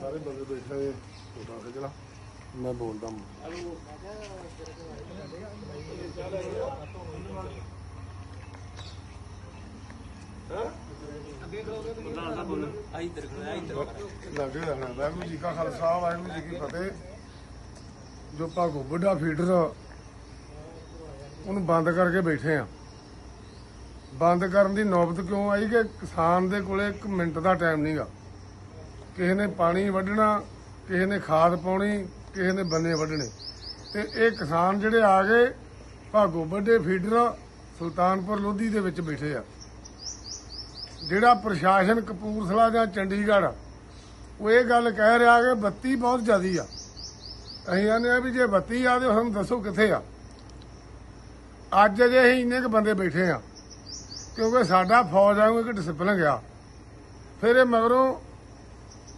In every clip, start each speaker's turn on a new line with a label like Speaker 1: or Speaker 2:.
Speaker 1: ਸਾਰੇ ਬੰਦੇ ਬੈਠੇ ਨੇ ਫੋਟੋ ਖਿਚਲਾ ਮੈਂ ਬੋਲਦਾ ਲੱਗੇ ਰਹਿਣਾ ਵਾਹਿਗੁਰੂ ਜੀ ਕਾ ਖਾਲਸਾ, ਵਾਹਿਗੁਰੂ ਜੀ ਕੀ ਫਤਿਹ। ਜੋ ਭਾਗੋ ਬੁੱਢਾ ਫੀਡਰ ਉਹਨੂੰ ਬੰਦ ਕਰਕੇ ਬੈਠੇ ਆ। ਬੰਦ ਕਰਨ ਦੀ ਨੌਬਤ ਕਿਉਂ ਆਈ ਕਿ ਕਿਸਾਨ ਦੇ ਕੋਲੇ 1 ਮਿੰਟ ਦਾ ਟਾਈਮ ਨਹੀਂਗਾ ਕਿਸੇ ਨੇ ਪਾਣੀ ਵੱਢਣਾ, ਕਿਸੇ ਨੇ ਖਾਦ ਪਾਉਣੀ, ਕਿਸੇ ਨੇ ਬੰਨੇ ਵੱਢਣੇ। ਤੇ ਇਹ ਕਿਸਾਨ ਜਿਹੜੇ ਆ ਗਏ, ਭਾਗੋ ਵੱਡੇ ਫੀਡਰ ਸੁਲਤਾਨਪੁਰ ਲੋਧੀ ਦੇ ਵਿੱਚ ਬੈਠੇ ਆ। ਜਿਹੜਾ ਪ੍ਰਸ਼ਾਸਨ ਕਪੂਰਥਲਾ ਜਾਂ ਚੰਡੀਗੜ੍ਹ, ਉਹ ਇਹ ਗੱਲ ਕਹਿ ਰਿਹਾ ਕਿ ਬੱਤੀ ਬਹੁਤ ਜ਼ਿਆਦੀ ਆ। ਅਸੀਂ ਕਹਿੰਦੇ ਆ ਵੀ ਜੇ ਬੱਤੀ ਆ ਤੇ ਸਾਨੂੰ ਦੱਸੋ ਕਿੱਥੇ ਆ। ਅੱਜ ਅਜੇ ਅਸੀਂ ਇੰਨੇ ਕ ਬੰਦੇ ਬੈਠੇ ਆ, ਕਿਉਂਕਿ ਸਾਡਾ ਫੌਜ ਵਾਂਗੂ ਇੱਕ ਡਿਸਪਲਿਨ ਗਿਆ ਫਿਰ ਇਹ ਮਗਰੋਂ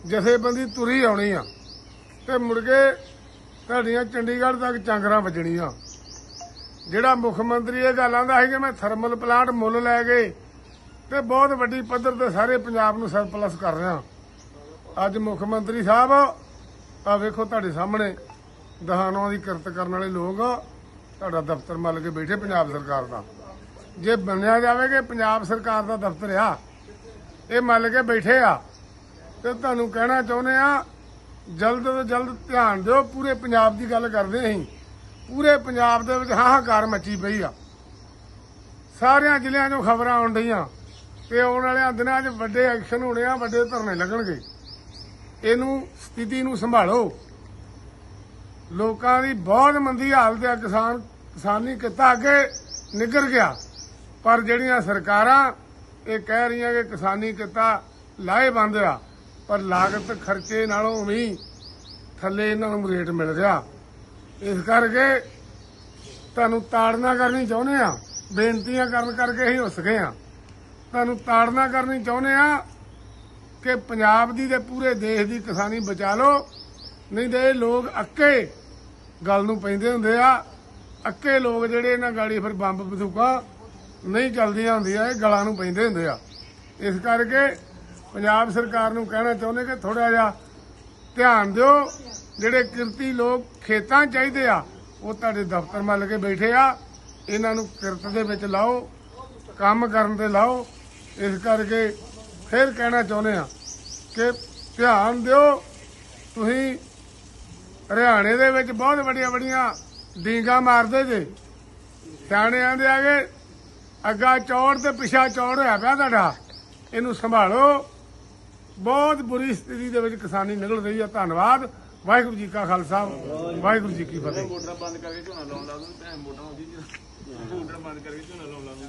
Speaker 1: ਜਥੇਬੰਦੀ ਤੁਰੀ ਆਉਣੀ ਆ ਤੇ ਮੁੜ ਕੇ ਤੁਹਾਡੀਆਂ ਚੰਡੀਗੜ੍ਹ ਤੱਕ ਚਾਂਗਰਾਂ ਵੱਜਣੀਆਂ। ਜਿਹੜਾ ਮੁੱਖ ਮੰਤਰੀ ਇਹ ਗੱਲ ਆਂਦਾ ਸੀ ਕਿ ਮੈਂ ਥਰਮਲ ਪਲਾਂਟ ਮੁੱਲ ਲੈ ਗਏ ਤੇ ਬਹੁਤ ਵੱਡੀ ਪੱਧਰ ਤੇ ਸਾਰੇ ਪੰਜਾਬ ਨੂੰ ਸਰਪਲਸ ਕਰ ਰਿਹਾ। ਅੱਜ ਮੁੱਖ ਮੰਤਰੀ ਸਾਹਿਬ ਆ ਵੇਖੋ ਤੁਹਾਡੇ ਸਾਹਮਣੇ, ਦਹਾਨਾਂ ਦੀ ਕਿਰਤ ਕਰਨ ਵਾਲੇ ਲੋਕ ਤੁਹਾਡਾ ਦਫ਼ਤਰ ਮੱਲ ਕੇ ਬੈਠੇ ਪੰਜਾਬ ਸਰਕਾਰ ਦਾ। ਜੇ ਮੰਨਿਆ ਜਾਵੇ ਕਿ ਪੰਜਾਬ ਸਰਕਾਰ ਦਾ ਦਫ਼ਤਰ ਆ, ਇਹ ਮੱਲ ਕੇ ਬੈਠੇ ਆ ਤੇ ਤੁਹਾਨੂੰ ਕਹਿਣਾ ਚਾਹੁੰਦੇ ਆ ਜਲਦ ਤੋਂ ਜਲਦ ਧਿਆਨ ਦਿਓ, ਪੂਰੇ ਪੰਜਾਬ ਦੀ ਗੱਲ ਕਰਦੇ ਅਸੀਂ। ਪੂਰੇ ਪੰਜਾਬ ਦੇ ਵਿੱਚ ਹਾਹਾਕਾਰ ਮੱਚੀ ਪਈ ਆ। ਸਾਰਿਆਂ ਜ਼ਿਲ੍ਹਿਆਂ 'ਚੋਂ ਖਬਰਾਂ ਆਉਣ ਡਈਆਂ। ਤੇ ਆਉਣ ਵਾਲਿਆਂ ਦਿਨਾਂ 'ਚ ਵੱਡੇ ਐਕਸ਼ਨ ਹੋਣੇ ਆ, ਵੱਡੇ ਧਰਨੇ ਲੱਗਣਗੇ। ਇਹਨੂੰ, ਸਥਿਤੀ ਨੂੰ ਸੰਭਾਲੋ। ਲੋਕਾਂ ਦੀ ਬਹੁਤ ਮੰਦੀ ਹਾਲਤ ਹੈ ਕਿਸਾਨ, ਕਿਸਾਨੀ ਕਿੱਤਾ ਅੱਗੇ ਨਿਗਰ ਗਿਆ। ਪਰ ਜਿਹੜੀਆਂ ਸਰਕਾਰਾਂ ਇਹ ਕਹਿ ਰਹੀਆਂ ਕਿ ਕਿਸਾਨੀ ਕਿੱਤਾ ਲਾਹੇਵੰਦ ਆ ਪਰ ਲਾਗਤ ਖਰਚੇ ਨਾਲੋਂ ਵੀ ਥੱਲੇ ਇਹਨਾਂ ਨੂੰ ਰੇਟ ਮਿਲ ਰਿਹਾ। ਇਸ ਕਰਕੇ ਤੁਹਾਨੂੰ ਤਾੜਨਾ ਕਰਨੀ ਚਾਹੁੰਦੇ ਆ ਬੇਨਤੀਆਂ ਕਰਨ ਕਰਕੇ ਹੀ ਹੁੱਸ ਗਏ ਆ ਤੁਹਾਨੂੰ ਤਾੜਨਾ ਕਰਨੀ ਚਾਹੁੰਦੇ ਆ ਕਿ ਪੰਜਾਬ ਦੀ ਤੇ ਪੂਰੇ ਦੇਸ਼ ਦੀ ਕਿਸਾਨੀ ਬਚਾ ਲਓ। ਨਹੀਂ ਤੇ ਇਹ ਲੋਕ ਅੱਕੇ ਗੱਲ ਨੂੰ ਪੈਂਦੇ ਹੁੰਦੇ ਆ। ਅੱਕੇ ਲੋਕ ਜਿਹੜੇ ਇਹਨਾਂ ਗਾੜੀ ਫਿਰ ਬੰਬ ਬਜ਼ੂਕਾ ਨਹੀਂ ਚੱਲਦੀਆਂ ਹੁੰਦੀਆਂ, ਇਹ ਗਲਾਂ ਨੂੰ ਪੈਂਦੇ ਹੁੰਦੇ ਆ। ਇਸ ਕਰਕੇ ਪੰਜਾਬ ਸਰਕਾਰ ਨੂੰ ਕਹਿਣਾ ਚਾਹੁੰਦੇ ਕਿ ਥੋੜਾ ਜਿਹਾ ਧਿਆਨ ਦਿਓ, ਜਿਹੜੇ ਕਿਰਤੀ ਲੋਕ ਖੇਤਾਂ ਚਾਹੀਦੇ ਆ, ਉਹ ਤੁਹਾਡੇ ਦਫ਼ਤਰ ਮੱਲ ਕੇ ਬੈਠੇ ਆ, ਇਹਨਾਂ ਨੂੰ ਕਿਰਤ ਦੇ ਵਿੱਚ ਲਾਓ, ਕੰਮ ਕਰਨ ਤੇ ਲਾਓ, ਇਸ ਕਰਕੇ ਫਿਰ ਕਹਿਣਾ ਚਾਹੁੰਦੇ ਆ ਕਿ ਧਿਆਨ ਦਿਓ, ਤੁਸੀਂ ਹਰਿਆਣੇ ਦੇ ਵਿੱਚ ਬਹੁਤ ਵੱਡੀਆਂ ਵੱਡੀਆਂ ਡੀਂਗਾ ਮਾਰਦੇ ਜੇ ਸਿਆਣੇ ਆਂਦੇ ਆਗੇ ਅੱਗਾ ਚੌੜ ਤੇ ਪਿਛਾ ਚੌੜ ਹੋਇਆ ਪਿਆ ਤੁਹਾਡਾ, ਇਹਨੂੰ ਸੰਭਾਲੋ। ਬਹੁਤ ਬੁਰੀ ਸਥਿਤੀ ਦੇ ਵਿੱਚ ਕਿਸਾਨੀ ਨਿਕਲ ਰਹੀ ਹੈ ਧੰਨਵਾਦ। ਵਾਹਿਗੁਰੂ ਜੀ ਕਾ ਖਾਲਸਾ। ਵਾਹਿਗੁਰੂ ਜੀ ਕੀ ਫਤਿਹ।
Speaker 2: ਮੋਟਰ ਬੰਦ ਕਰਕੇ ਝੋਨਾ ਲਾਉਣ ਲੱਗ ਦੂੰ ਮੋਟਰ ਬੰਦ ਕਰਕੇ ਝੋਨਾ ਲਾਉਣ ਲੱਗ ਦੂੰ